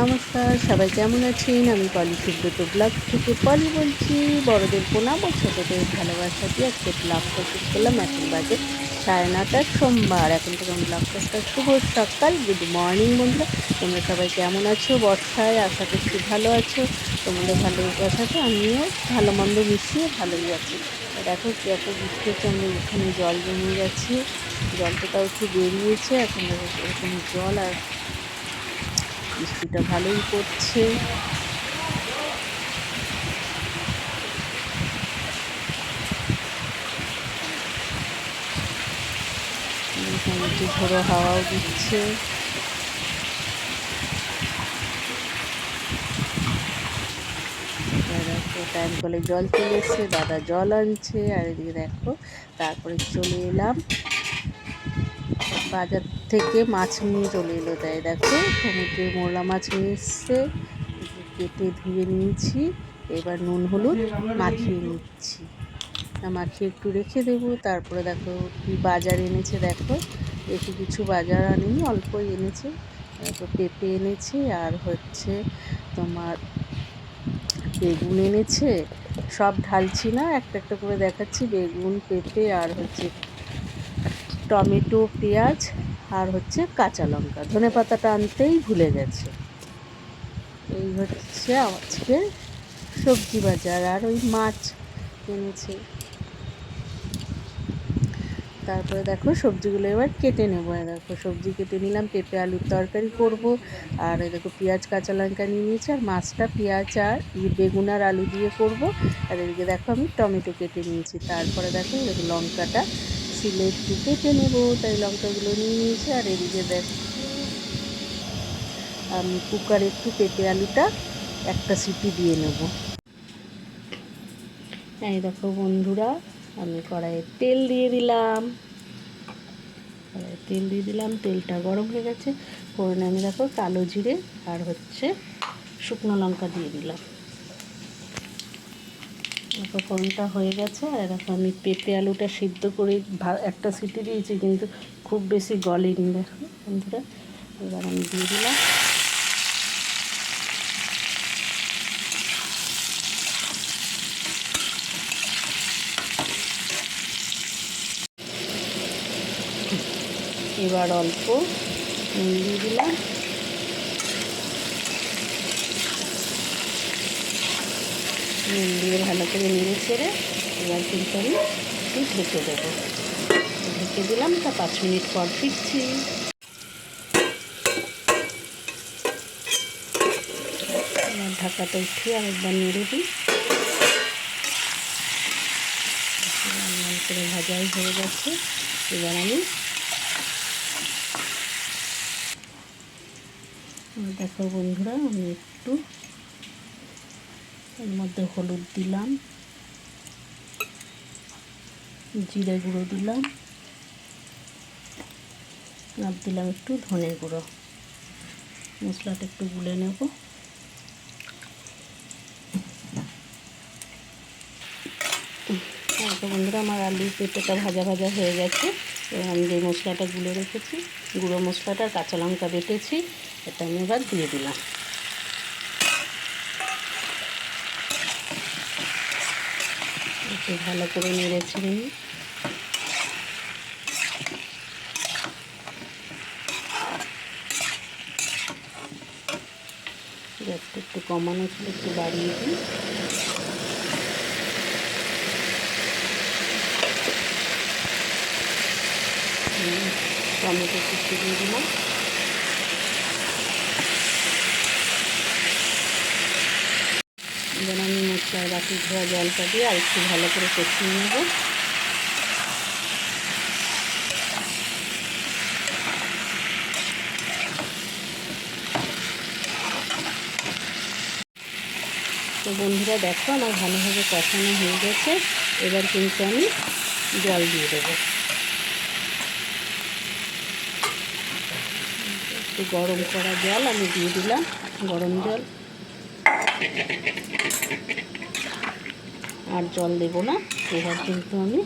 নমস্কার, সবাই কেমন আছেন? আমি পলি সুব্রত ব্লগ থেকে পলি বলছি। বড়দের প্রণাম ও ছোটোদের ভালোবাসা দিয়ে আজকে ব্লগটা শুরু করলাম এখন বাজে সাড়ে নটার সোমবার। এখন থেকে আমি ব্লগটা শুভ সকাল, গুড মর্নিং বন্ধুরা। তোমরা সবাই কেমন আছো? বর্ষায় আশা করছি ভালো আছো। তোমাদের ভালো ভালোবাসাতে আমিও ভালো মন্দ মিশিয়ে ভালোই আছি। দেখো কীরকম বৃষ্টি হচ্ছে, আমরা এখানে জল জমে গেছে। জলটা তাও একটু বেরিয়েছে, এখন দেখো এরকম জল আর বৃষ্টিটা ভালোই পড়ছে। ঝোড়ো হাওয়াও দিচ্ছে। টাইম কলে জল চলে দাদা জল আনছে, আর এদিকে দেখো, তারপরে চলে এলাম। বাজার থেকে মাছ নিয়ে চলে এলো, তাই দেখো। সমুদ্রের মোরলা মাছ নিয়ে এসছে। কেটে ধুয়ে নিয়েছি। এবার নুন, হলুদ মাখিয়ে নিচ্ছি। মাখিয়ে একটু রেখে দেবো। তারপরে দেখো কি বাজার এনেছে, দেখো। একটু কিছু বাজার আনেনি, অল্পই এনেছে। তারপর পেঁপে এনেছে, আর হচ্ছে তোমার বেগুন এনেছে। সব ঢালছি না, একটা একটা করে দেখাচ্ছি। বেগুন, পেঁপে, আর হচ্ছে টমেটো, পেঁয়াজ। আর হচ্ছে কাঁচা লঙ্কা। ধনে পাতাটা আনতেই ভুলে গেছে। এই হচ্ছে আজকে সবজি বাজার, আর ওই মাছ এনেছে। তারপরে দেখো সবজিগুলো এবার কেটে নেব। দেখো সবজি কেটে নিলাম, পেঁপে, আলুর তরকারি করব। আর দেখো পেঁয়াজ, কাঁচা লঙ্কা নিয়ে নিয়েছি, আর মাছটা পেঁয়াজ আর বেগুন আর আলু দিয়ে করব। আর এদিকে দেখো আমি টমেটো কেটে নিয়েছি। তারপরে দেখো লঙ্কাটা সিলে একটু কেটে নেব তাই লঙ্কাগুলো নিয়ে নিয়েছি, আর এদিকে দেখ, আমি, কুকারে একটু পেঁপে আলুটা একটা সিটি দিয়ে নেব। এই দেখো বন্ধুরা, আমি কড়াইয়ে তেল দিয়ে দিলাম। কড়াইয়ে তেল দিয়ে দিলাম, তেলটা গরম হয়ে গেছে। ফোড়নে আমি দেখো কালো জিরে আর হচ্ছে শুকনো লঙ্কা দিয়ে দিলাম। ফোড়নটা হয়ে গেছে, আর দেখো আমি পেঁপে আলুটা সিদ্ধ করে। একটা সিটি দিয়েছি, কিন্তু খুব বেশি গলেনি দেখো বন্ধুরা। এবার আমি দিয়ে দিলাম। এবার অল্প দিয়ে দিলাম। নুন দিয়ে ভালো করে নেড়ে ছেড়ে এবার কিন্তু আমি একটু ঢেকে দেবো। ঢেকে দিলাম, তা পাঁচ মিনিট পর ফিরছি। ঢাকাটা উঠিয়ে আরেকবার নেড়ে দিই। করে ভাজাই হয়ে গেছে। এবার আমি দেখো বন্ধুরা, আমি একটু এর মধ্যে হলুদ দিলাম, জিরে গুঁড়ো দিলাম, আর দিলাম একটু ধনে গুঁড়ো। মশলাটা একটু গুলে নেব। হ্যাঁ তো বন্ধুরা, আমার আলু পেঁপেটা ভাজা ভাজা হয়ে গেছে। এবার আমি যে মশলাটা গুলে রেখেছি, গুঁড়ো মশলাটা কাঁচা লঙ্কা বেটেছি, এটা আমি এবার দিয়ে দিলাম। একটু ভালো করে নেড়েছি নিই। গ্যাসটা একটু কমানো ছিল, একটু বাড়িয়ে দিই। টমেটো কুচি দিয়ে দিলাম। এবার আমি মশলার বাটি ধোয়া জলটা দিয়ে আর একটু ভালো করে কষিয়ে নেব। তো বন্ধুরা দেখো আমার ভালোভাবে কষানো হয়ে গেছে। এবার কিন্তু আমি জল দিয়ে দেবো। একটু গরম করা জল আমি দিয়ে দিলাম, গরম জল। আর জল দেবো না এবার কিন্তু আমি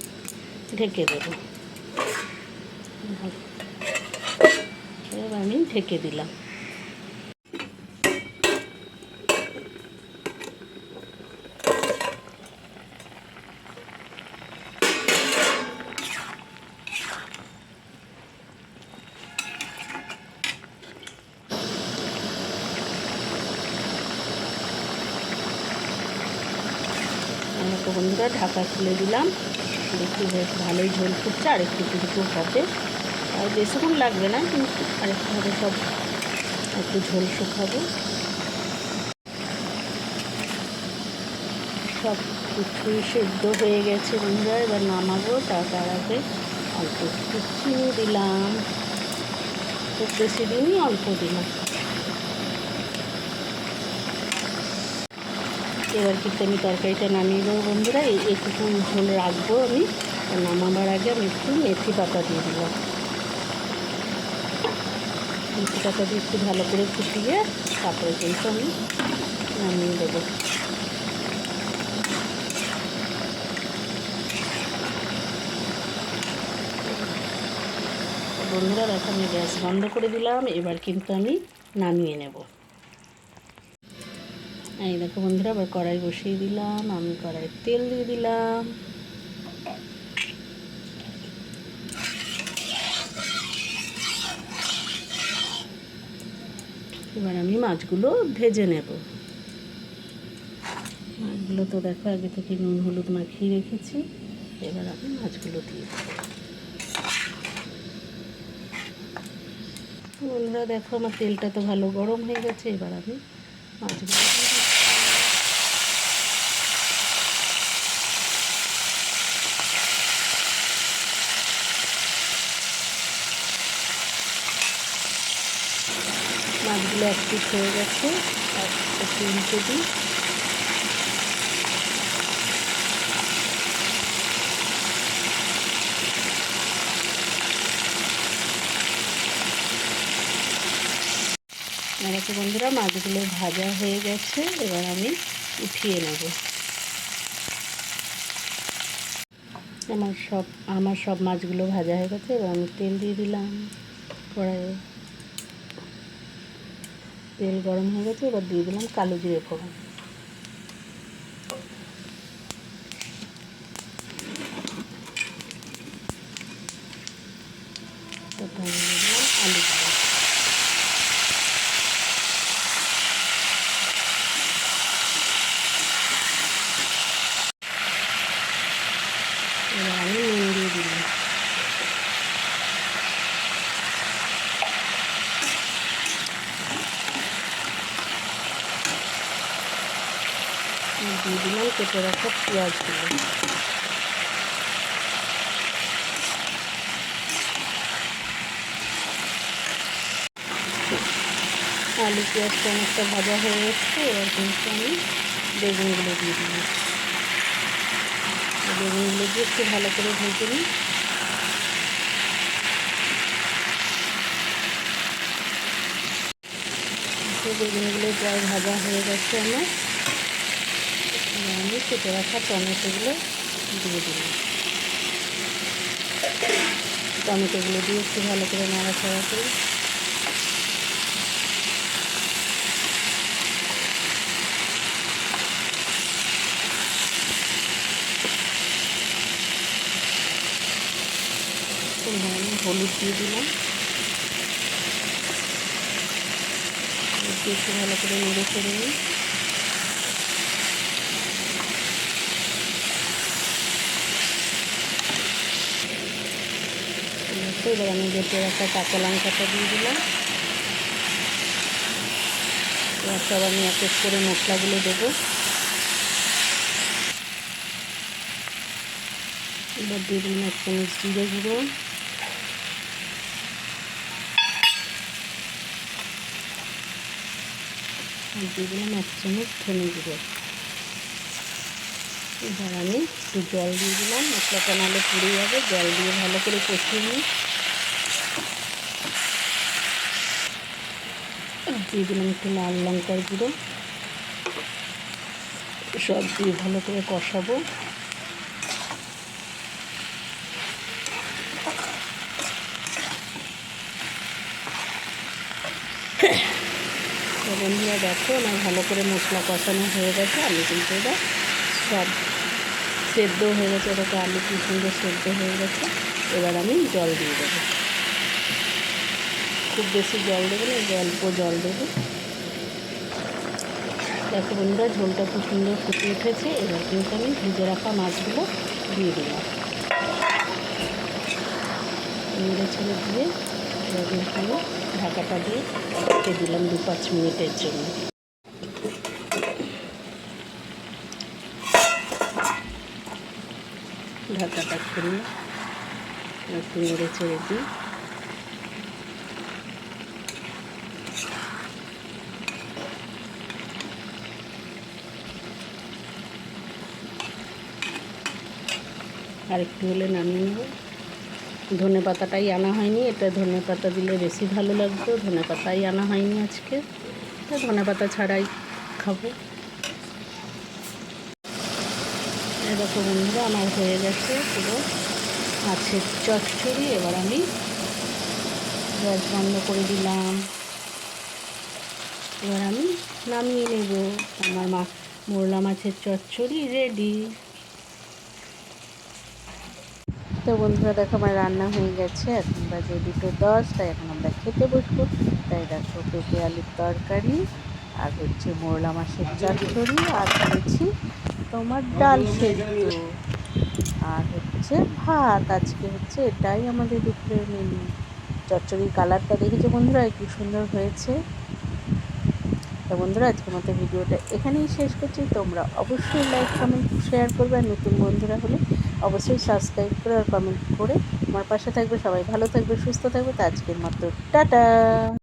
ঢেকে দেবো। এবার আমি ঢেকে দিলাম। দেখো বন্ধুরা, ঢাকা খুলে দিলাম। দেখি বেশ ভালোই ঝোল ফুটছে, আর একটু কিন্তু হবে। আর বেশিক্ষণ লাগবে না, কিন্তু আরেকটু হবে, সব একটু ঝোল শুকাবো। সব কিছুই সেদ্ধ হয়ে গেছে বন্ধুরা, এবার নামাবো তার আগে অল্প একটু চিনি দিলাম। খুব বেশি দিনই অল্প দিলাম। এবার কিন্তু আমি তরকারিটা নামিয়ে দেবো বন্ধুরা। এই এইটুকু ঝোল রাখব আমি। নামাবার আগে আমি একটু মেথি পাতা দিয়ে দিলাম মেথি পাতা দিয়ে একটু ভালো করে ফুটিয়ে তারপরে কিন্তু আমি নামিয়ে দেবো। বন্ধুরা, দেখো আমি গ্যাস বন্ধ করে দিলাম। এবার কিন্তু আমি নামিয়ে নেব। এই দেখো বন্ধুরা, আবার কড়াই বসিয়ে দিলাম, আমি কড়াই তেল দিয়ে দিলাম। এবার আমি মাছগুলো ভেজে নেব। মাছগুলো তো দেখো, আগে থেকে নুন, হলুদ মাখিয়ে রেখেছি। এবার আমি মাছগুলো দিয়ে দেবো। বন্ধুরা, দেখো আমার তেলটা তো ভালো গরম হয়ে গেছে, এবার আমি মাছগুলো মাছগুলো এক হয়ে গেছে, আর উল্টে দিই দেখো বন্ধুরা, মাছগুলো ভাজা হয়ে গেছে, এবার আমি উঠিয়ে নেব। আমার সব আমার সব মাছগুলো ভাজা হয়ে গেছে, এবার আমি তেল দিয়ে দিলাম কড়াইয়ে। তেল গরম হয়ে গেছে এবার দিয়ে দিলাম কালো জিরে ফোড়ন। আলু এবার আমি নুন দিয়ে দিলাম দিয়ে দিলাম কেটে রাখা পেঁয়াজগুলো আলু পেঁয়াজটা অনেকটা ভাজা হয়ে এসছে, এবার কিন্তু আমি বেগুনগুলো দিয়ে দিলাম বেগুনগুলো দিয়ে একটু ভালো করে ভেজে নিই। বেগুনগুলো প্রায় ভাজা হয়ে গেছে আমার। কেটে রাখা টমেটোগুলো দিয়ে দিলাম। টমেটোগুলো দিয়ে একটু ভালো করে নাড়াচাড়া করি হলুদ দিয়ে দিলাম। একটু ভালো করে নেড়ে করে নিই। তো এবার আমি বেটে রাখা কাঁচা লঙ্কাটা দিয়ে দিলাম। এবার সব আমি এক এক করে মশলাগুলো দেবো। এবার দিয়ে দিলাম এক চামচ জিরে গুঁড়ো। আর দিয়ে দিলাম এক চামচ ধনে গুঁড়ো। এবার আমি একটু জল দিয়ে দিলাম। মশলাটা নাহলে পুড়ে যাবে, জল দিয়ে ভালো করে কষিয়ে নিই। দিয়ে দিলাম একটু লাল লঙ্কার গুঁড়ো। সব দিয়ে ভালো করে কষাবো। বন্ধুরা দেখো, আমার ভালো করে মশলা কষানো হয়ে গেছে। আলু কিন্তু এবার সব সেদ্ধ হয়ে গেছে। ওটাকে আলু কি সুন্দর সেদ্ধ হয়ে গেছে। এবার আমি জল দিয়ে দেবো। খুব বেশি জল দেবো না, অল্প জল দেবো। দেখো বন্ধুরা, ঝোলটা খুব সুন্দর ফুটে উঠেছে। এবার কিন্তু আমি ভিজে রাখা মাছগুলো দিয়ে দিলাম নেড়ে ছেড়ে দিয়ে এবার ঢাকাটা দিয়ে রেখে দিলাম দু পাঁচ মিনিটের জন্য। ঢাকাটা খুলে একটু নেড়ে ছেড়ে দিই। আর একটু হলে নামিয়ে নেব। ধনে পাতাটাই আনা হয়নি, এটা ধনে পাতা দিলে বেশি ভালো লাগতো, ধনে পাতাই আনা হয়নি আজকে। তা ধনে পাতা ছাড়াই খাব। এরকম বন্ধুরা, আমার হয়ে গেছে পুরো মাছের চচ্চড়ি, এবার আমি গ্যাস বন্ধ করে দিলাম। এবার আমি নামিয়ে নেব। আমার মা মোরলা মাছের চচ্চড়ি রেডি। তো বন্ধুরা দেখো আমার রান্না হয়ে গেছে। এখন বাজে দুটো দশ, তাই এখন আমরা খেতে বসবো। তাই দেখো পেঁপে, আলুর তরকারি আর হচ্ছে মোরলা মাছের চচ্চড়ি আর করেছি তোমার ডাল সেদ্ধ। আর হচ্ছে ভাত। আজকে হচ্ছে এটাই আমাদের দুপুরের মেনু চচ্চড়ির কালারটা দেখেছ বন্ধুরা? কি সুন্দর হয়েছে। তো বন্ধুরা, আজকের মতো ভিডিওটা এখানেই শেষ করছি। তোমরা অবশ্যই লাইক কমেন্ট শেয়ার করবে। আর নতুন বন্ধুরা হলে অবশ্যই সাবস্ক্রাইব করে আর কমেন্ট করে আমার পাশে থাকবে সবাই। ভালো থাকবে, সুস্থ থাকবে। তো আজকের মতো, টাটা!